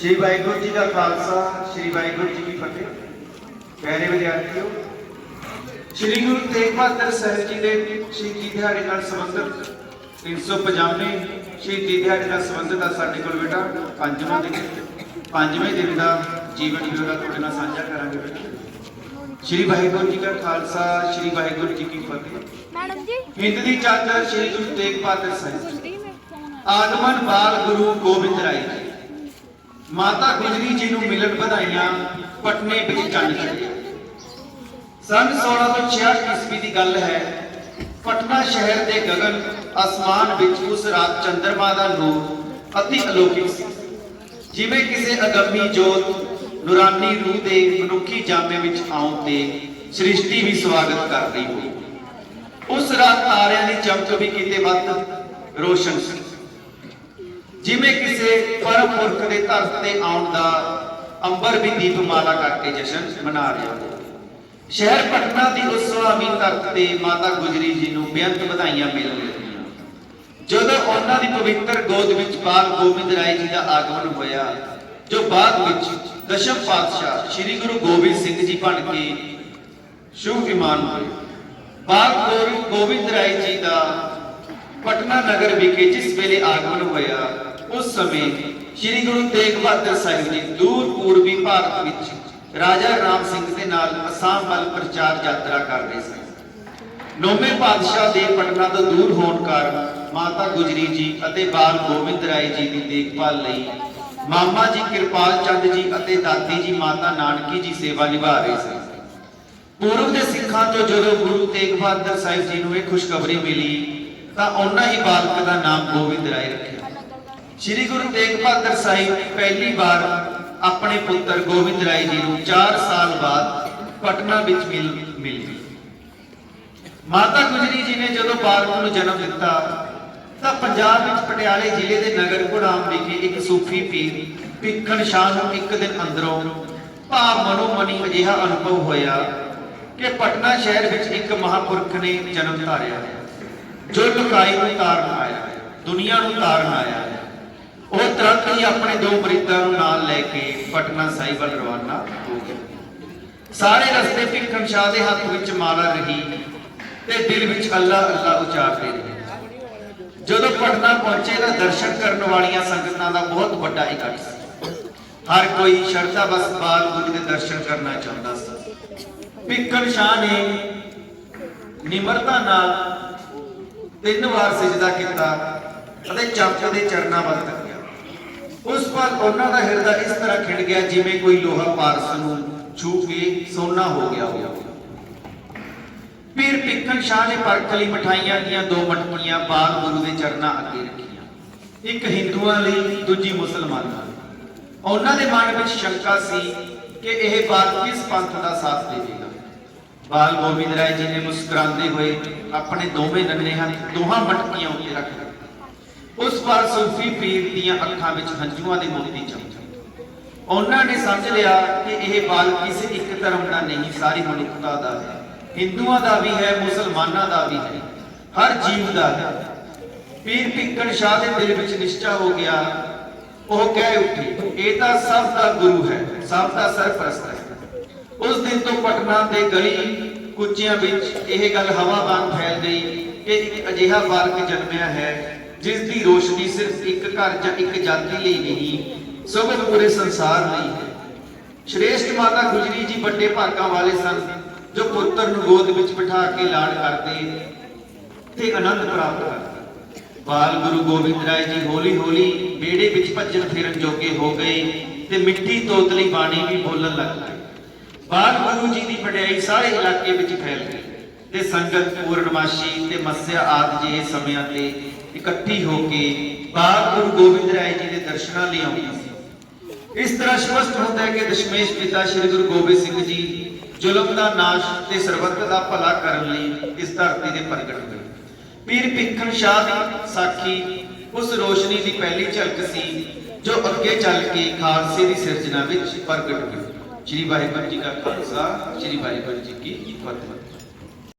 ਸ਼੍ਰੀ ਵਾਹਿਗੁਰੂ ਜੀ ਦਾ ਖਾਲਸਾ ਸ਼੍ਰੀ ਵਾਹਿਗੁਰੂ ਜੀ ਕੀ ਫਤਿਹ। ਪਿਆਰੇ ਵਿਦਿਆਰਥੀਓ ਸ਼੍ਰੀ ਗੁਰੂ ਤੇਗ ਬਹਾਦਰ ਸਾਹਿਬ ਜੀ ਦੇ ਸ਼ਹੀਦੀ ਦਿਹਾੜੇ ਨਾਲ ਸੰਬੰਧਿਤ 350ਵੇਂ ਸ਼ਹੀਦੀ ਦਿਹਾੜੇ ਨਾਲ ਸੰਬੰਧਿਤ ਆ ਸਾਡੇ ਕੋਲ ਬੇਟਾ ਪੰਜਵਾਂ ਦਿਨ ਪੰਜਵੇਂ ਦਿਨ ਦਾ ਜੀਵਨ ਜੀਵਨ ਤੁਹਾਡੇ ਨਾਲ ਸਾਂਝਾ ਕਰਾਂਗੇ ਬੇਟਾ। ਸ਼੍ਰੀ ਵਾਹਿਗੁਰੂ ਜੀ ਕਾ ਖਾਲਸਾ ਸ਼੍ਰੀ ਵਾਹਿਗੁਰੂ ਜੀ ਕੀ ਫਤਿਹ। ਮੈਡਮ ਜੀ। ਹਿੰਦ ਦੀ ਚਾਦਰ ਸ਼੍ਰੀ ਗੁਰੂ ਤੇਗ ਬਹਾਦਰ ਸਾਹਿਬ ਜੀ। ਆਗਮਨ ਬਾਲ ਗੁਰੂ ਗੋਬਿੰਦ ਰਾਏ ਜੀ। ਮਾਤਾ ਗੁਜਰੀ ਜੀ ਨੂੰ ਮਿਲਣ ਵਧਾਈਆਂ ਪਟਨੇ ਵਿੱਚ ਚੰਨ ਚੜ੍ਹੇ ਸਨ 1666 ਈਸਵੀ ਦੀ ਗੱਲ ਹੈ, ਪਟਨਾ ਸ਼ਹਿਰ ਦੇ ਗगन ਅਸਮਾਨ ਵਿੱਚ ਉਸ ਰਾਤ ਚੰਦਰਮਾ ਦਾ ਨੂਰ ਅਤੀ ਅਲੌਕਿਕ ਸੀ। ਜਿਵੇਂ ਕਿਸੇ ਅਗੰਮੀ ਜੋਤ ਨੂਰਾਨੀ ਰੂਹ ਦੇ ਮਨੁੱਖੀ ਜਾਮੇ ਵਿੱਚ ਆਉਣ ਤੇ ਸ੍ਰਿਸ਼ਟੀ ਵੀ ਸਵਾਗਤ ਕਰ ਰਹੀ ਹੋਈ। ਉਸ ਰਾਤ ਤਾਰਿਆਂ ਦੀ ਚਮਕ ਵੀ ਕਿਤੇ ਵੱਧ ਰੋਸ਼ਨ ਸੀ। ਜਿਵੇਂ ਕਿਸੇ ਪਰਮ ਦੇ ਧਰਤ ਤੇ ਆਉਣ ਦਾ ਅੰਬਰ ਵੀ ਦੀਪਮਾਲਾ ਕਰਕੇ ਜਸ਼ਨ ਮਨਾ ਰਿਹਾ ਹੈ। ਸ਼ਹਿਰ ਪਟਨਾ ਦੀ ਉਸ ਸੁਹਾਵੀ ਧਰਤ ਤੇ ਮਾਤਾ ਗੁਜਰੀ ਜੀ ਨੂੰ ਬੇਅੰਤ ਵਧਾਈਆਂ ਮਿਲ ਰਹੀਆਂ। ਜਦੋਂ ਉਹਨਾਂ ਦੀ ਪਵਿੱਤਰ ਗੋਦ ਵਿੱਚ ਬਾਲ ਗੋਬਿੰਦ ਰਾਏ ਜੀ ਦਾ ਆਗਮਨ ਹੋਇਆ, ਜੋ ਬਾਅਦ ਵਿੱਚ ਦਸ਼ਮ ਪਾਤਸ਼ਾਹ ਸ੍ਰੀ ਗੁਰੂ ਗੋਬਿੰਦ ਸਿੰਘ ਜੀ ਬਣ ਕੇ ਸ਼ੁਭ ਵਿਮਾਨ ਹੋਏ। ਬਾਲ ਗੋਰ- ਗੋਬਿੰਦ ਰਾਏ ਜੀ ਦਾ ਪਟਨਾ ਨਗਰ ਵਿਖੇ ਜਿਸ ਵੇਲੇ ਆਗਮਨ ਹੋਇਆ ਉਸ ਸਮੇਂ ਸ੍ਰੀ ਗੁਰੂ ਤੇਗ ਬਹਾਦਰ ਸਾਹਿਬ ਜੀ ਦੂਰ ਪੂਰਬੀ ਭਾਰਤ ਵਿੱਚ ਰਾਜਾ ਰਾਮ ਸਿੰਘ ਦੇ ਨਾਲ ਅਸਾਮ ਵੱਲ ਪ੍ਰਚਾਰ ਯਾਤਰਾ ਕਰ ਰਹੇ ਸਨ। ਨੌਵੇਂ ਪਾਤਸ਼ਾਹ ਦੇ ਪਟਨਾ ਤੋਂ ਦੂਰ ਹੋਣ ਕਾਰਨ ਮਾਤਾ ਗੁਜਰੀ ਜੀ ਅਤੇ ਬਾਲ ਗੋਬਿੰਦ ਰਾਏ ਜੀ ਦੀ ਦੇਖਭਾਲ ਲਈ ਮਾਮਾ ਜੀ ਕਿਰਪਾਲ ਚੰਦ ਜੀ ਅਤੇ ਦਾਦੀ ਜੀ ਮਾਤਾ ਨਾਨਕੀ ਜੀ ਸੇਵਾ ਨਿਭਾ ਰਹੇ ਸਨ। ਪੂਰਬ ਦੇ ਸਿੱਖਾਂ ਤੋਂ ਜਦੋਂ ਗੁਰੂ ਤੇਗ ਬਹਾਦਰ ਸਾਹਿਬ ਜੀ ਨੂੰ ਇਹ ਖੁਸ਼ਖਬਰੀ ਮਿਲੀ ਤਾਂ ਉਹਨਾਂ ਹੀ ਬਾਲਕ ਦਾ ਨਾਮ ਗੋਬਿੰਦ ਰਾਏ ਰੱਖਿਆ। ਸ੍ਰੀ ਗੁਰੂ ਤੇਗ ਬਹਾਦਰ ਸਾਹਿਬ ਪਹਿਲੀ ਵਾਰ ਆਪਣੇ ਪੁੱਤਰ ਗੋਬਿੰਦ ਰਾਏ ਜੀ ਨੂੰ 4 ਸਾਲ ਬਾਅਦ ਪਟਨਾ ਵਿੱਚ ਮਿਲ ਮਿਲ ਮਾਤਾ ਗੁਜਰੀ ਜੀ ਨੇ ਜਦੋਂ ਬਾਲਕ ਨੂੰ ਜਨਮ ਦਿੱਤਾ, ਤਾਂ ਪੰਜਾਬ ਵਿੱਚ ਪਟਿਆਲੇ ਜ਼ਿਲ੍ਹੇ ਦੇ ਨਗਰ ਘੁੜਾਮ ਵਿਖੇ ਇੱਕ ਸੂਫੀ ਪੀਰ ਭਿੱਖਣ ਸ਼ਾਹ ਨੂੰ ਇੱਕ ਦਿਨ ਅੰਦਰੋਂ ਭਾਵ ਮਨੋਮਨੀ ਅਜਿਹਾ ਅਨੁਭਵ ਹੋਇਆ ਕਿ ਪਟਨਾ ਸ਼ਹਿਰ ਵਿੱਚ ਇੱਕ ਮਹਾਪੁਰਖ ਨੇ ਜਨਮ ਧਾਰਿਆ ਹੈ, ਜੋ ਲੁਕਾਈ ਨੂੰ ਤਾਰਨ ਆਇਆ ਹੈ, ਦੁਨੀਆ ਨੂੰ ਤਾਰਨ ਉਹ ਤੁਰੰਤ ਹੀ ਆਪਣੇ ਦੋ ਮਰੀਦਾਂ ਨੂੰ ਨਾਲ ਲੈ ਕੇ ਪਟਨਾ ਸਾਹਿਬ ਵੱਲ ਰਵਾਨਾ ਹੋ ਗਿਆ। ਸਾਰੇ ਰਸਤੇ ਭਿੱਖਣ ਸ਼ਾਹ ਦੇ ਹੱਥ ਵਿੱਚ ਮਾਲਾ ਰਹੀ ਤੇ ਦਿਲ ਵਿੱਚ ਅੱਲਾ ਅੱਲਾ ਉਚਾਰਦੇ ਰਹੇ। ਜਦੋਂ ਪਟਨਾ ਪਹੁੰਚੇ ਤਾਂ ਦਰਸ਼ਨ ਕਰਨ ਵਾਲੀਆਂ ਸੰਗਤਾਂ ਦਾ ਬਹੁਤ ਵੱਡਾ ਇਕੱਠ ਸੀ। ਹਰ ਕੋਈ ਸ਼ਰਧਾ ਬਸ ਬਾਲ ਗੁਰੂ ਦੇ ਦਰਸ਼ਨ ਕਰਨਾ ਚਾਹੁੰਦਾ ਸੀ। ਭਿੱਖਣ ਸ਼ਾਹ ਨੇ ਨਿਮਰਤਾ ਨਾਲ ਤਿੰਨ ਵਾਰ ਸਜਦਾ ਕੀਤਾ ਅਤੇ ਚਮਚ ਦੇ ਚਰਨਾਂ ਵੱਲ ਉਸ ਪਲ ਉਹਨਾਂ ਦਾ ਹਿਰਦਾ ਇਸ ਤਰ੍ਹਾਂ ਖਿੜ ਗਿਆ ਜਿਵੇਂ ਕੋਈ ਲੋਹਾ ਪਾਰਸ ਨੂੰ ਛੂ ਕੇ ਸੋਨਾ ਹੋ ਗਿਆ ਹੋਵੇ। ਪੀਰ ਪਿੱਕਣ ਸ਼ਾਹ ਨੇ ਪਰਖਲੀ ਮਠਾਈਆਂ ਦੀਆਂ ਦੋ ਮਟਕੀਆਂ ਬਾਲ ਗੁਰੂ ਦੇ ਚਰਨਾਂ ਅੱਗੇ ਰੱਖੀਆਂ। ਇੱਕ ਹਿੰਦੂਆਂ ਲਈ, ਦੂਜੀ ਮੁਸਲਮਾਨਾਂ ਲਈ। ਉਹਨਾਂ ਦੇ ਮਨ ਵਿੱਚ ਸ਼ੰਕਾ ਸੀ ਕਿ ਇਹ ਬਾਲ ਕਿਸ ਪੰਥ ਦਾ ਸਾਥ ਦੇਵੇਗਾ? ਬਾਲ ਗੋਬਿੰਦ ਰਾਏ ਜੀ ਨੇ ਮੁਸਕਰਾਉਂਦੇ ਹੋਏ ਆਪਣੇ ਦੋਵੇਂ ਨੰਨੇ ਹੱਥ ਦੋਹਾਂ ਮਟਕੀਆਂ ਉੱਤੇ ਰੱਖ ਦਿੱਤੇ। ਉਸ ਵਾਰ ਸੂਫੀ ਪੀਰ ਦੀਆਂ ਅੱਖਾਂ ਵਿੱਚ ਹੰਝੂਆਂ ਦੇ ਮੋਤੀ ਚਮਕੇ। ਉਹਨਾਂ ਨੇ ਸਮਝ ਲਿਆ ਕਿ ਇਹ ਬਾਲ ਕਿਸੇ ਇੱਕ ਧਰਮ ਦਾ ਨਹੀਂ, ਸਾਰੀ ਮਨੁੱਖਤਾ ਦਾ ਹੈ। ਹਿੰਦੂਆਂ ਦਾ ਵੀ ਹੈ, ਮੁਸਲਮਾਨਾਂ ਦਾ ਵੀ ਹੈ। ਹਰ ਜੀਵ ਦਾ ਹੈ। ਪੀਰ ਪਿੱਕਣ ਸ਼ਾਹ ਦੇ ਦਿਲ ਵਿੱਚ ਨਿਸ਼ਚਾ ਹੋ ਗਿਆ, ਉਹ ਕਹਿ ਉੱਠੇ, ਇਹ ਤਾਂ ਸਭ ਦਾ ਗੁਰੂ ਹੈ, ਸਭ ਦਾ ਸਰਪ੍ਰਸਤ ਹੈ। ਉਸ ਦਿਨ ਤੋਂ ਪਟਨਾ ਦੇ ਗਲੀ ਕੁੱਚਿਆਂ ਵਿੱਚ ਇਹ ਗੱਲ ਹਵਾ ਵਾਂਗ ਫੈਲ ਗਈ ਕਿ ਇੱਕ ਅਜਿਹਾ ਬਾਲਕ ਜਨਮਿਆ ਹੈ ਜਿਸ ਦੀ ਰੋਸ਼ਨੀ ਸਿਰਫ ਇੱਕ ਘਰ ਜਾਂ ਇੱਕ ਜਾਤੀ ਲਈ ਨਹੀਂ, ਸਗੋਂ ਪੂਰੇ ਸੰਸਾਰ ਲਈ ਹੈ। ਸ਼੍ਰੇਸ਼ਟ ਮਾਤਾ ਗੁਜਰੀ ਜੀ ਵੱਡੇ ਭਾਗਾਂ ਵਾਲੇ ਸਨ, ਜੋ ਪੁੱਤਰ ਨੂੰ ਗੋਦ ਵਿੱਚ ਬਿਠਾ ਕੇ ਲਾਡ ਕਰਦੇ ਤੇ ਆਨੰਦ ਪ੍ਰਾਪਤ ਕਰਦੇ। ਬਾਲ ਗੁਰੂ ਗੋਬਿੰਦ ਰਾਏ ਜੀ ਹੌਲੀ ਹੌਲੀ ਬੇੜੇ ਵਿੱਚ ਭੱਜਣ ਫਿਰਨ ਜੋਗੇ ਹੋ ਗਏ ਤੇ ਮਿੱਠੀ ਤੋਤਲੀ ਬਾਣੀ ਵੀ ਬੋਲਣ ਲੱਗ ਪਏ। ਬਾਲ ਗੁਰੂ ਜੀ ਦੀ ਵਡਿਆਈ ਸਾਰੇ ਇਲਾਕੇ ਵਿੱਚ ਫੈਲ ਗਈ ਤੇ ਸੰਗਤ ਪੂਰਨਮਾਸ਼ੀ ਤੇ ਮੱਸਿਆ ਆਦਿ ਜਿਹੇ ਸਮਿਆਂ ਤੇ ਇਕੱਠੀ ਹੋ ਕੇ ਬਾਲ ਗੁਰੂ ਗੋਬਿੰਦ ਰਾਏ ਜੀ ਦੇ ਦਰਸ਼ਨਾਂ ਲਈ ਆਉਂਦੀ ਸੀ। ਇਸ ਤਰ੍ਹਾਂ ਸਪਸ਼ਟ ਹੁੰਦਾ ਹੈ ਕਿ ਦਸ਼ਮੇਸ਼ ਪਿਤਾ ਸ੍ਰੀ ਗੁਰੂ ਗੋਬਿੰਦ ਸਿੰਘ ਜੀ ਜ਼ੁਲਮ ਦਾ ਨਾਸ਼ ਤੇ ਸਰਬੱਤ ਦਾ ਭਲਾ ਕਰਨ ਲਈ ਇਸ ਧਰਤੀ ਤੇ ਪ੍ਰਗਟ ਹੋਏ। ਪੀਰ ਭਿੱਖਣ ਸ਼ਾਹ ਦੀ ਸਾਖੀ ਉਸ ਰੋਸ਼ਨੀ ਦੀ ਪਹਿਲੀ ਝਲਕ ਸੀ ਜੋ ਅੱਗੇ ਚੱਲ ਕੇ ਖਾਲਸੇ ਦੀ ਸਿਰਜਣਾ ਵਿੱਚ ਪ੍ਰਗਟ ਹੋਈ। ਸ਼੍ਰੀ ਵਾਹਿਗੁਰੂ ਜੀ ਕਾ ਖਾਲਸਾ, ਸ਼੍ਰੀ ਵਾਹਿਗੁਰੂ ਜੀ ਕੀ ਫਤਿਹ।